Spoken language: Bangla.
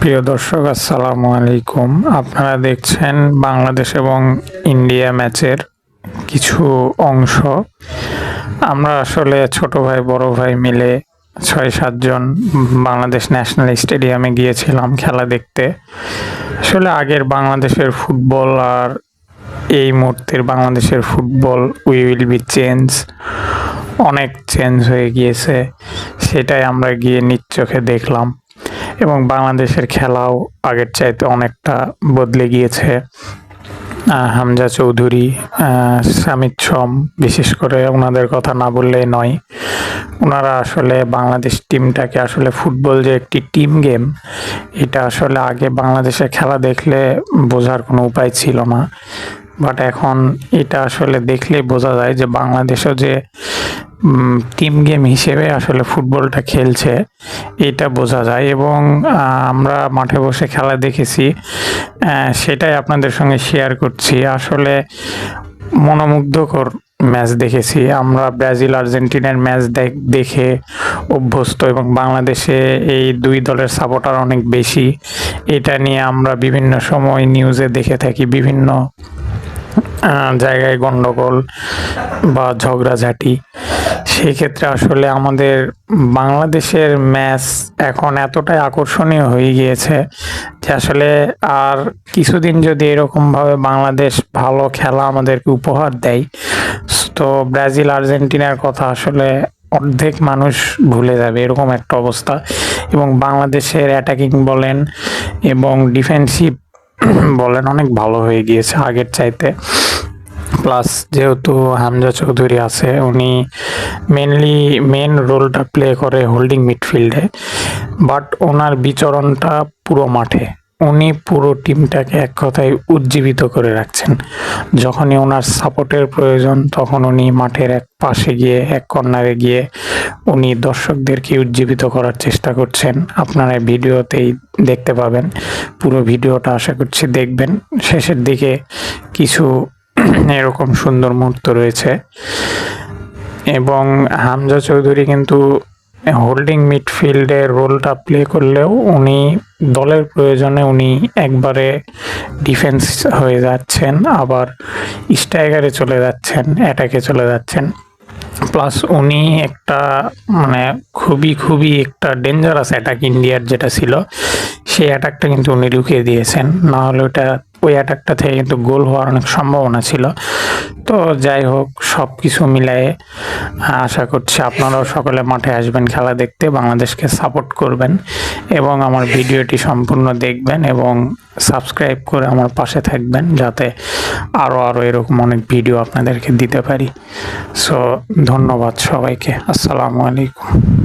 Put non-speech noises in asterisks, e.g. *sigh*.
প্রিয় দর্শক, আসসালামু আলাইকুম। আপনারা দেখছেন বাংলাদেশ এবং ইন্ডিয়া ম্যাচের কিছু অংশ। আমরা আসলে ছোট ভাই, বড় ভাই মিলে ছয় সাতজন বাংলাদেশ ন্যাশনাল স্টেডিয়ামে গিয়েছিলাম খেলা দেখতে। আসলে আগের বাংলাদেশের ফুটবল আর এই মুহূর্তের বাংলাদেশের football we will be change. অনেক চেঞ্জ হয়ে গিয়েছে, সেটাই আমরা গিয়ে নিজ চোখে দেখলাম। এবং বাংলাদেশের খেলাও আগের চাইতে অনেকটা বদলে গিয়েছে। হামজা চৌধুরী সামিদ সম বিশেষ করে ওনাদের কথা না বললে নয়। ওনারা আসলে বাংলাদেশ টিমটাকে আসলে ফুটবল যে একটি টিম গেম, এটা আসলে আগে বাংলাদেশে খেলা দেখলে বোঝার কোনো উপায় ছিল না। বাট এখন এটা আসলে দেখলেই বোঝা যায় যে বাংলাদেশও যে টিম গেম হিসেবে আসলে ফুটবলটা খেলছে, এটা বোঝা যায়। এবং আমরা মাঠে বসে খেলা দেখেছি সেটাই আপনাদের সঙ্গে শেয়ার করছি। আসলে মনোমুগ্ধকর ম্যাচ দেখেছি। আমরা ব্রাজিল আর্জেন্টিনার ম্যাচ দেখে অভ্যস্ত এবং বাংলাদেশে এই দুই দলের সাপোর্টার অনেক বেশি। এটা নিয়ে আমরা বিভিন্ন সময় নিউজে দেখে থাকি, বিভিন্ন জায়গায় গন্ডগোল বা ঝগড়াঝাটি। সেই ক্ষেত্রে আসলে আমাদের বাংলাদেশের ম্যাচ এখন এতটাই আকর্ষণীয় হয়ে গিয়েছে যে আসলে আর কিছুদিন যদি এরকমভাবে বাংলাদেশ ভালো খেলা আমাদেরকে উপহার দেয়, তো ব্রাজিল, আর্জেন্টিনার কথা আসলে অর্ধেক মানুষ ভুলে যাবে এরকম একটা অবস্থা। এবং বাংলাদেশের অ্যাটাকিং বলেন এবং ডিফেন্সিভ বলেন অনেক ভালো হয়ে গিয়েছে আগের চাইতে। প্লাস যেহেতু হামজা চৌধুরী আছে, উনি মেনলি মেন রোলটা প্লে করে হোল্ডিং মিডফিল্ডে বাট ওনার বিচরণটা পুরো মাঠে। উনি পুরো টিমটাকে এক কথায় উজ্জীবিত করে রাখছেন। যখনই ওনার সাপোর্টের প্রয়োজন, তখন উনি মাঠের এক পাশে গিয়ে, এক কর্নারে গিয়ে উনি দর্শকদেরকে উজ্জীবিত করার চেষ্টা করছেন। আপনারা ভিডিওতেই দেখতে পাবেন। পুরো ভিডিওটা আশা করছি দেখবেন। শেষের দিকে কিছু *clears throat* এরকম সুন্দর মুহূর্ত রয়েছে। এবং হামজা চৌধুরী কিন্তু হোল্ডিং মিডফিল্ডের রোলটা প্লে করলেও উনি দলের প্রয়োজনে উনি একবারে ডিফেন্স হয়ে যাচ্ছেন, আবার স্ট্রাইকারে চলে যাচ্ছেন অ্যাটাকে চলে যাচ্ছেন। প্লাস উনি একটা মানে খুবই খুবই একটা ডেঞ্জারাস অ্যাটাক ইন্ডিয়ার যেটা ছিল, সেই অ্যাটাকটা কিন্তু উনি রুখিয়ে দিয়েছেন। না হলে ওটা ওই অ্যাটাকটা থেকে কিন্তু গোল হওয়ার অনেক সম্ভাবনা ছিল। তো যাই হোক সব কিছু মিলায়ে আশা করছি আপনারাও সকলে মাঠে আসবেন খেলা দেখতে, বাংলাদেশকে সাপোর্ট করবেন এবং আমার ভিডিওটি সম্পূর্ণ দেখবেন এবং সাবস্ক্রাইব করে আমার পাশে থাকবেন যাতে আরও আরও এরকম অনেক ভিডিও আপনাদেরকে দিতে পারি। সো ধন্যবাদ সবাইকে। আসসালামু আলাইকুম।